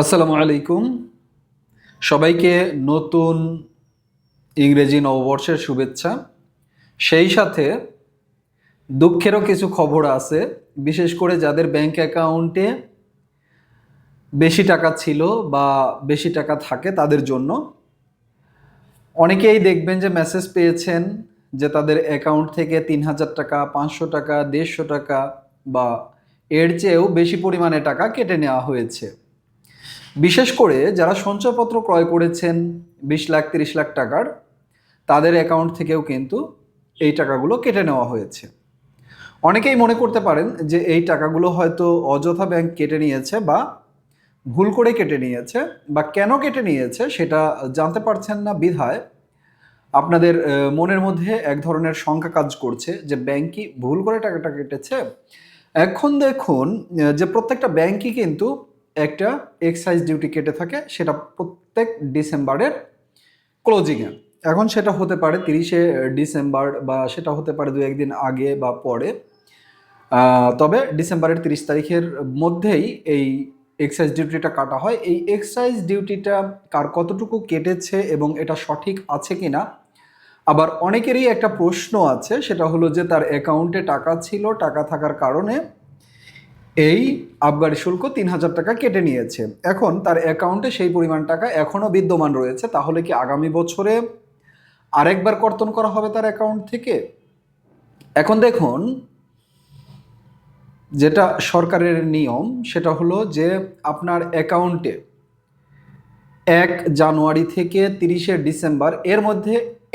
আসসালামু আলাইকুম। সবাইকে নতুন ইংরেজি নববর্ষের শুভেচ্ছা। সেই সাথে দুঃখেরও কিছু খবর আছে, বিশেষ করে যাদের ব্যাংক অ্যাকাউন্টে বেশি টাকা ছিল বা বেশি টাকা থাকে তাদের জন্য। অনেকেই দেখবেন যে মেসেজ পেয়েছেন যে তাদের অ্যাকাউন্ট থেকে তিন হাজার টাকা, পাঁচশো টাকা, দেড়শো টাকা বা এর চেয়েও বেশি পরিমাণে টাকা কেটে নেওয়া হয়েছে। বিশেষ করে যারা সঞ্চয়পত্র ক্রয় করেছেন বিশ লাখ, তিরিশ লাখ টাকার, তাদের অ্যাকাউন্ট থেকেও কিন্তু এই টাকাগুলো কেটে নেওয়া হয়েছে। অনেকেই মনে করতে পারেন যে এই টাকাগুলো হয়তো অযথা ব্যাংক কেটে নিয়েছে বা ভুল করে কেটে নিয়েছে বা কেন কেটে নিয়েছে সেটা জানতে পারছেন না বিধায়। আপনাদের মনের মধ্যে এক ধরনের শঙ্কা কাজ করছে যে ব্যাংক কি ভুল করে টাকাটা কেটেছে? এখন দেখুন যে প্রত্যেকটা ব্যাংকই কিন্তু একটা এক্সাইজ ডিউটি কেটে থাকে, সেটা প্রত্যেক ডিসেম্বরের ক্লোজিংয়ে এখন সেটা হতে পারে তিরিশে ডিসেম্বর বা সেটা হতে পারে দু একদিন আগে বা পরে। তবে ডিসেম্বরের তিরিশ তারিখের মধ্যেই এই এক্সাইজ ডিউটিটা কাটা হয়। এই এক্সাইজ ডিউটিটা কার কতটুকু কেটেছে এবং এটা সঠিক আছে কি না আবার অনেকেরই একটা প্রশ্ন আছে, সেটা হলো যে তার অ্যাকাউন্টে টাকা ছিল, টাকা থাকার কারণে এই আবগারি শুল্ক তিন হাজার টাকা কেটে নিয়েছে। এখন তার অ্যাকাউন্টে সেই পরিমাণ টাকা এখনও বিদ্যমান রয়েছে। তাহলে কি আগামী বছরে আরেকবার কর্তন করা হবে তার অ্যাকাউন্ট থেকে? এখন দেখুন, যেটা সরকারের নিয়ম, সেটা হলো যে আপনার অ্যাকাউন্টে এক জানুয়ারি থেকে তিরিশে ডিসেম্বর, এর মধ্যে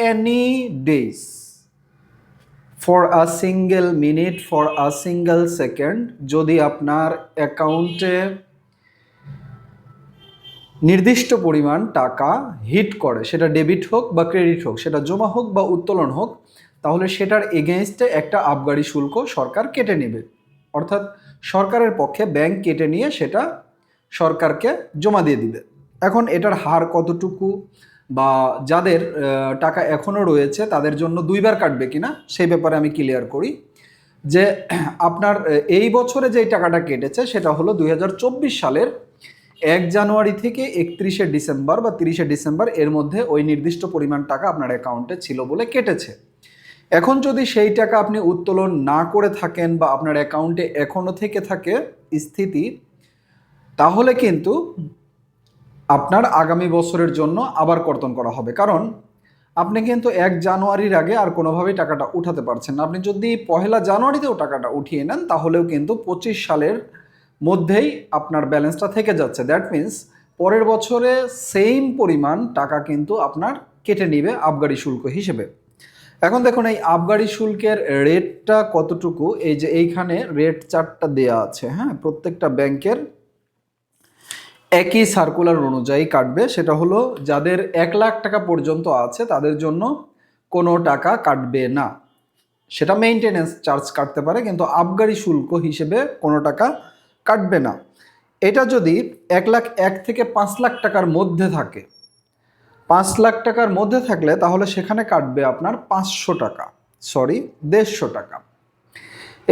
any days for a single minute for a single second যদি আপনার অ্যাকাউন্টে নির্দিষ্ট পরিমাণ টাকা হিট করে, সেটা ডেবিট হোক বা ক্রেডিট হোক, সেটা জমা হোক বা উত্তোলন হোক, তাহলে সেটার এগেনস্টে একটা আবগারি শুল্ক সরকার কেটে নেবে। অর্থাৎ সরকারের পক্ষে ব্যাংক কেটে নিয়ে সেটা সরকারকে জমা দিয়ে দিবে। এখন এটার হার কতটুকু? বা যাদের টাকা এখনও রয়েছে তাদের জন্য দুইবার কাটবে কিনা সেই ব্যাপারে আমি ক্লিয়ার করি। যে আপনার এই বছরে যেই টাকাটা কেটেছে সেটা হলো দুই হাজার চব্বিশ সালের এক জানুয়ারি থেকে একত্রিশে ডিসেম্বর বা তিরিশে ডিসেম্বর এর মধ্যে ওই নির্দিষ্ট পরিমাণ টাকা আপনার অ্যাকাউন্টে ছিল বলে কেটেছে। এখন যদি সেই টাকা আপনি উত্তোলন না করে থাকেন বা আপনার অ্যাকাউন্টে এখনও থেকে থাকে স্থিতি, তাহলে কিন্তু আপনার আগামী বছরের জন্য আবার কর্তন করা হবে। কারণ আপনি কিন্তু এক জানুয়ারির আগে আর কোনোভাবেই টাকাটা উঠাতে পারছেন না। আপনি যদি পহেলা জানুয়ারিতেও টাকাটা উঠিয়ে নেন, তাহলেও কিন্তু পঁচিশ সালের মধ্যেই আপনার ব্যালেন্সটা থেকে যাচ্ছে। দ্যাট মিন্স পরের বছরে সেম পরিমাণ টাকা কিন্তু আপনার কেটে নিবে আবগারি শুল্ক হিসেবে। এখন দেখুন, এই আবগারি শুল্কের রেটটা কতটুকু? এই যে এইখানে রেট চার্টটা দেয়া আছে হ্যাঁ? প্রত্যেকটা ব্যাংকের একই সার্কুলার অনুযায়ী কাটবে, সেটা হলো যাদের এক লাখ টাকা পর্যন্ত আছে, তাদের জন্য কোনো টাকা কাটবে না। সেটা মেইনটেনেন্স চার্জ কাটতে পারে, কিন্তু আবগারি শুল্ক হিসেবে কোনো টাকা কাটবে না। এটা যদি এক লাখ এক থেকে পাঁচ লাখ টাকার মধ্যে থাকে, পাঁচ লাখ টাকার মধ্যে থাকলে তাহলে সেখানে কাটবে আপনার পাঁচশো টাকা সরি দেড়শো টাকা।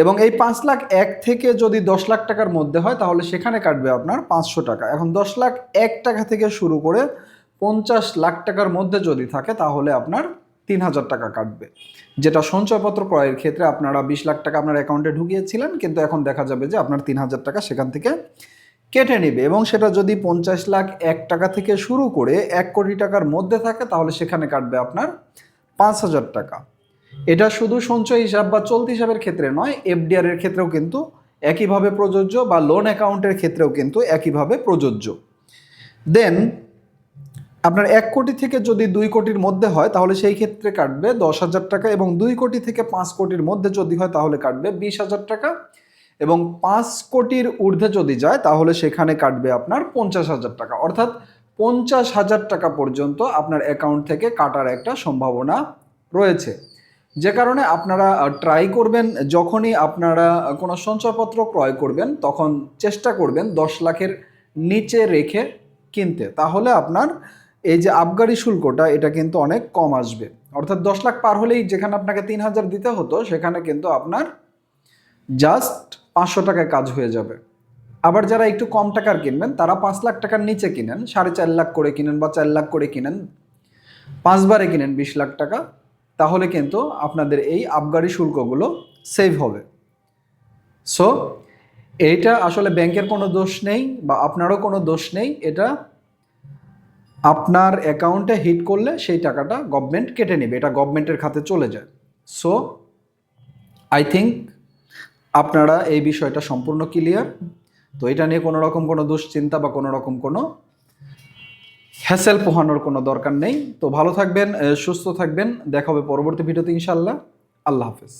এবং এই পাঁচ লাখ এক থেকে যদি দশ লাখ টাকার মধ্যে হয়, তাহলে সেখানে কাটবে আপনার পাঁচশো টাকা। এখন দশ লাখ এক টাকা থেকে শুরু করে পঞ্চাশ লাখ টাকার মধ্যে যদি থাকে, তাহলে আপনার তিন হাজার টাকা কাটবে। যেটা সঞ্চয়পত্র ক্রয়ের ক্ষেত্রে আপনারা বিশ লাখ টাকা আপনার অ্যাকাউন্টে ঢুকিয়েছিলেন, কিন্তু এখন দেখা যাবে যে আপনার তিন হাজার টাকা সেখান থেকে কেটে নেবে এবং সেটা যদি পঞ্চাশ লাখ এক টাকা থেকে শুরু করে এক কোটি টাকার মধ্যে থাকে, তাহলে সেখানে কাটবে আপনার পাঁচ হাজার টাকা। এটা শুধু সঞ্চয় হিসাব বা চলতি হিসাবের ক্ষেত্রে নয় এফডিআর এর ক্ষেত্রেও কিন্তু একইভাবে প্রযোজ্য বা লোন অ্যাকাউন্টের ক্ষেত্রেও কিন্তু একইভাবে প্রযোজ্য। দেন আপনার এক কোটি থেকে যদি দুই কোটির মধ্যে হয়, তাহলে সেই ক্ষেত্রে কাটবে দশ হাজার টাকা এবং দুই কোটি থেকে পাঁচ কোটির মধ্যে যদি হয়, তাহলে কাটবে বিশ হাজার টাকা এবং পাঁচ কোটির ঊর্ধ্বে যদি যায়, তাহলে সেখানে কাটবে আপনার পঞ্চাশ হাজার টাকা। অর্থাৎ পঞ্চাশ হাজার টাকা পর্যন্ত আপনার অ্যাকাউন্ট থেকে কাটার একটা সম্ভাবনা রয়েছে। যে কারণে আপনারা ট্রাই করবেন, যখনই আপনারা কোনো সঞ্চয়পত্র ক্রয় করবেন, তখন চেষ্টা করবেন দশ লাখের নিচে রেখে কিনতে। তাহলে আপনার এই যে আবগারি শুল্কটা, এটা কিন্তু অনেক কম আসবে। অর্থাৎ দশ লাখ পার হলেই যেখানে আপনাকে তিন হাজার দিতে হতো, সেখানে কিন্তু আপনার জাস্ট পাঁচশো টাকায় কাজ হয়ে যাবে। আবার যারা একটু কম টাকার কিনবেন, তারা পাঁচ লাখ টাকার নিচে কিনেন, সাড়ে চার লাখ করে কিনেন বা চার লাখ করে কিনেন, পাঁচবারে কিনেন বিশ লাখ টাকা। তাহলে কিন্তু আপনাদের এই আবগারি শুল্কগুলো সেভ হবে। সো এইটা আসলে ব্যাংকের কোনো দোষ নেই বা আপনারও কোনো দোষ নেই। এটা আপনার অ্যাকাউন্টে হিট করলে সেই টাকাটা গভর্নমেন্ট কেটে নেবে, এটা গভর্নমেন্টের খাতে চলে যায়। সো আই থিঙ্ক আপনারা এই বিষয়টা সম্পূর্ণ ক্লিয়ার তো এটা নিয়ে কোনো রকম কোনো দুশ্চিন্তা বা কোনো রকম কোনো হ্যাসেল পোহানোর কোনো দরকার নেই। তো ভালো থাকবেন সুস্থ থাকবেন। দেখা হবে পরবর্তী ভিডিওতে ইনশাল্লাহ আল্লাহ হাফেজ।